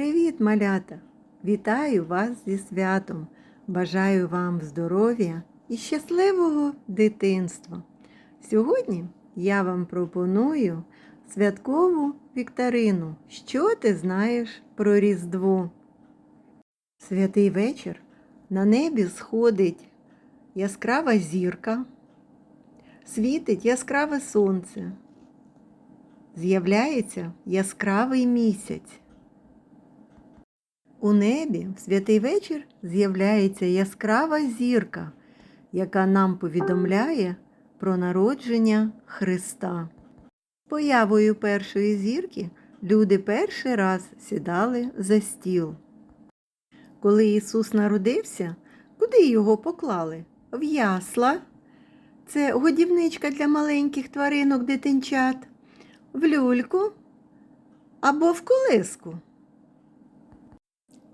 Привіт, малята! Вітаю вас зі святом! Бажаю вам здоров'я і щасливого дитинства! Сьогодні я вам пропоную святкову вікторину. Що ти знаєш про Різдво? Святий вечір на небі сходить яскрава зірка, світить яскраве сонце, з'являється яскравий місяць. У небі в святий вечір з'являється яскрава зірка, яка нам повідомляє про народження Христа. Появою першої зірки люди перший раз сідали за стіл. Коли Ісус народився, куди його поклали? В ясла. Це годівничка для маленьких тваринок дитинчат, в люльку або в колиску.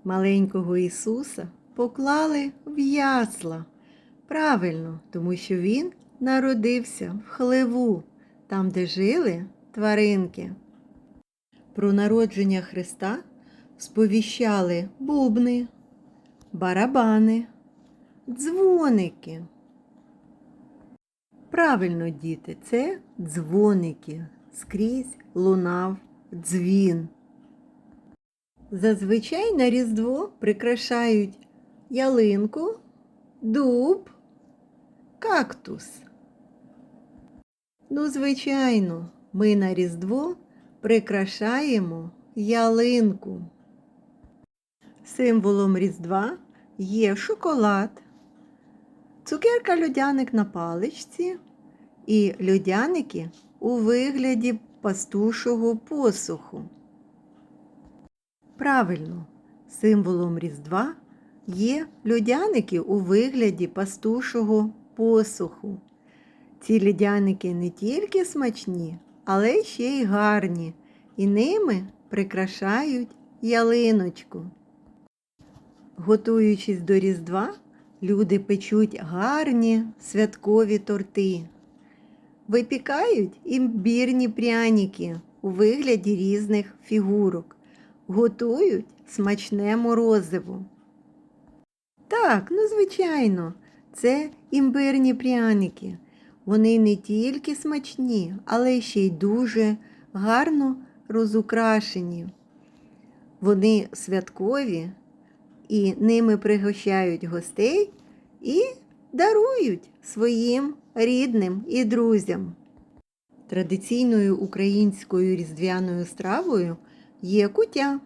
Маленького Ісуса поклали в ясла. Правильно, тому що Він народився в хлеву, там, де жили тваринки. Про народження Христа сповіщали бубни, барабани, дзвоники. Правильно, діти, це дзвоники. Скрізь лунав дзвін. Зазвичай на Різдво прикрашають ялинку, дуб, кактус. Ну, звичайно, ми на Різдво прикрашаємо ялинку. Символом Різдва є шоколад, цукерка льодяник на паличці і льодяники у вигляді пастушого посуху. Правильно, символом Різдва є льодяники у вигляді пастушого посуху. Ці льодяники не тільки смачні, але ще й гарні, і ними прикрашають ялиночку. Готуючись до Різдва, люди печуть гарні святкові торти. Випікають імбірні пряники у вигляді різних фігурок готують смачне морозиво. Так, ну звичайно, це імбирні пряники. Вони не тільки смачні, але ще й дуже гарно розукрашені. Вони святкові і ними пригощають гостей і дарують своїм рідним і друзям. Традиційною українською різдвяною стравою є кутя,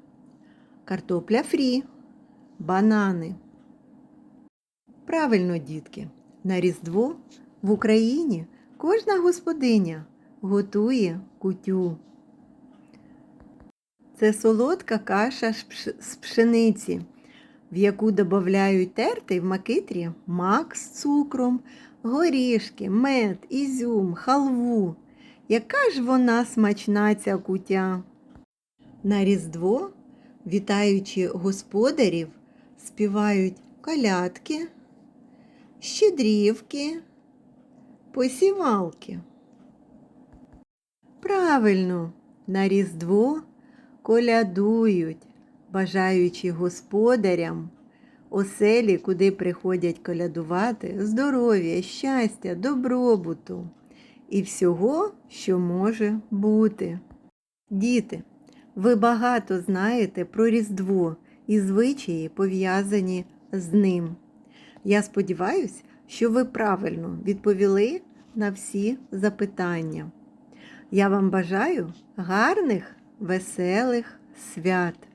картопля фрі, банани. Правильно, дітки, на Різдво в Україні кожна господиня готує кутю. Це солодка каша з пшениці, в яку додають тертий в макитрі мак з цукром, горішки, мед, ізюм, халву. Яка ж вона смачна ця кутя? На Різдво, вітаючи господарів, співають колядки, щедрівки, посівалки. Правильно, на Різдво колядують, бажаючи господарям оселі, куди приходять колядувати, здоров'я, щастя, добробуту і всього, що може бути. Діти. Ви багато знаєте про Різдво і звичаї пов'язані з ним. Я сподіваюся, що ви правильно відповіли на всі запитання. Я вам бажаю гарних, веселих свят!